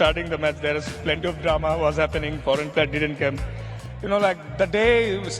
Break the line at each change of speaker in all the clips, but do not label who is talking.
starting the match, there is plenty of drama was happening. Foreign player didn't come.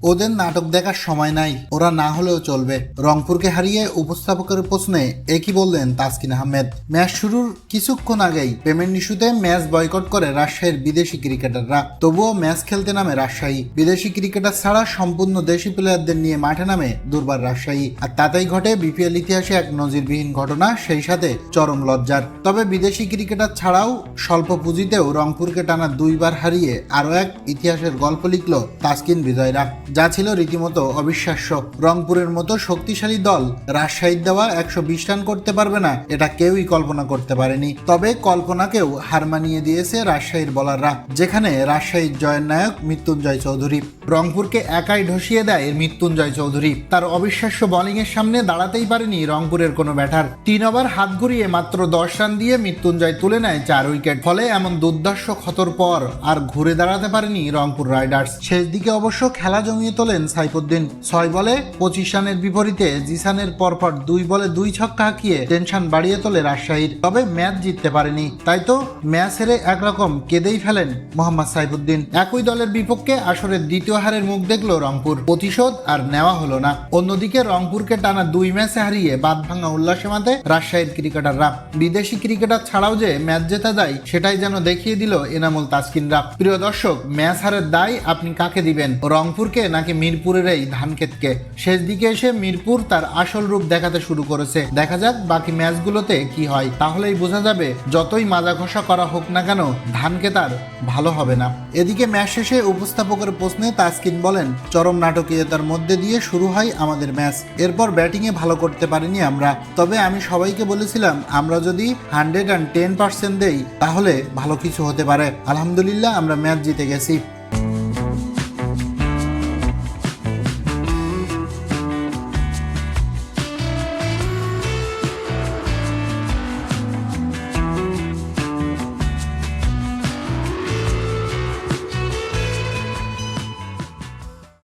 ওদের নাটক দেখার সময় নাই। ওরা না হলেও চলবে। রংপুরকে হারিয়ে উপস্থাপকের প্রশ্নে একই বললেন তাসকিন আহমেদ? ম্যাচ শুরুর কিছুক্ষণ আগেই পেমেন্ট ইস্যুতে ম্যাচ বয়কট করে রাজশাহীর বিদেশি ক্রিকেটাররা। তবুও ম্যাচ খেলতে নামে রাজশাহী। বিদেশি ক্রিকেটার ছাড়া সম্পূর্ণ দেশি প্লেয়ারদের নিয়ে মাঠে নামে দুর্বার রাজশাহী। আর তাতেই ঘটে বিপিএল ইতিহাসে এক নজিরবিহীন ঘটনা, সেই সাথে চরম লজ্জার। তবে বিদেশি ক্রিকেটার ছাড়াও স্বল্প পুঁজিতেও রংপুরকে টানা দুইবার হারিয়ে আরও এক ইতিহাসের গল্প লিখল তাসকিন বিজয়রা। যা ছিল রীতিমতো অবিশ্বাস্য। রংপুরের মতো শক্তিশালী দল রাজশাহীর দেওয়া একশো বিশ রান করতে পারবে না, এটা কেউই কল্পনা করতে পারেনি। তবে কল্পনাকেও হার মানিয়ে দিয়েছে রাজশাহীর বলাররা, যেখানে রাজশাহীর জয়ের নায়ক মৃত্যুঞ্জয় চৌধুরী। রংপুরকে একাই ঢসিয়ে দেয় মৃত্যুঞ্জয় চৌধুরী। তার অবিশ্বাস্য বোলিং এর সামনে দাঁড়াতেই পারেনি রংপুরের কোনো ব্যাটার। তিন ওভার হাত ঘুরিয়ে মাত্র দশ রান দিয়ে মৃত্যুঞ্জয় তুলে নেয় চার উইকেট। ফলে এমন দুর্দর্শ ক্ষতর পর আর ঘুরে দাঁড়াতে পারেনি রংপুর রাইডার্স। শেষ দিকে অবশ্য খেলা জমিয়ে তোলেন সাইফুদ্দিন। ছয় বলে পঁচিশ রানের বিপরীতে জিসানের পরপর দুই বলে দুই ছক্কা হাঁকিয়ে টেনশন বাড়িয়ে তোলে রাজশাহীর। তবে ম্যাচ জিততে পারেনি। তাই তো ম্যাচ হেরে একরকম কেঁদেই ফেলেন মোহাম্মদ সাইফুদ্দিন। একই দলের বিপক্ষে আসরের দ্বিতীয় হারের মুখ দেখল রংপুর। প্রতিশোধ আর নেওয়া হলো না। অন্যদিকে রংপুরকে টানা দুই ম্যাচে হারিয়ে বাদ ভাঙা উল্লাসে মাতে রাজশাহীর ক্রিকেটাররা। বিদেশি ক্রিকেটার ছাড়াও যে ম্যাচ জেতা যায়, সেটাই যেন দেখিয়ে দিল এনামুল তাসকিনরা। প্রিয় দর্শক, ম্যাচ হারের দায় আপনি কাকে দিবেন? রংপুরকে নাকি মিরপুরের এই ধানক্ষেতকে? শেষ দিকে এসে মিরপুর তার আসল রূপ দেখাতে শুরু করেছে। দেখা যাক বাকি ম্যাচগুলোতে কি হয়। তাহলেই বোঝা যাবে, যতই মাজা ঘষা করা হোক না কেন ধানকে তার ভালো হবে না। এদিকে ম্যাচ শেষে উপস্থাপকের প্রশ্নে তাসকিন বলেন, চরম নাটকীয়তার মধ্যে দিয়ে শুরু হয় আমাদের ম্যাচ। এরপর ব্যাটিংয়ে ভালো করতে পারিনি আমরা। তবে আমি সবাইকে বলেছিলাম, আমরা যদি হান্ড্রেড অ্যান্ড টেন পার্সেন্ট দেই, তাহলে ভালো কিছু হতে পারে। আলহামদুলিল্লাহ, আমরা ম্যাচ জিতে গেছি।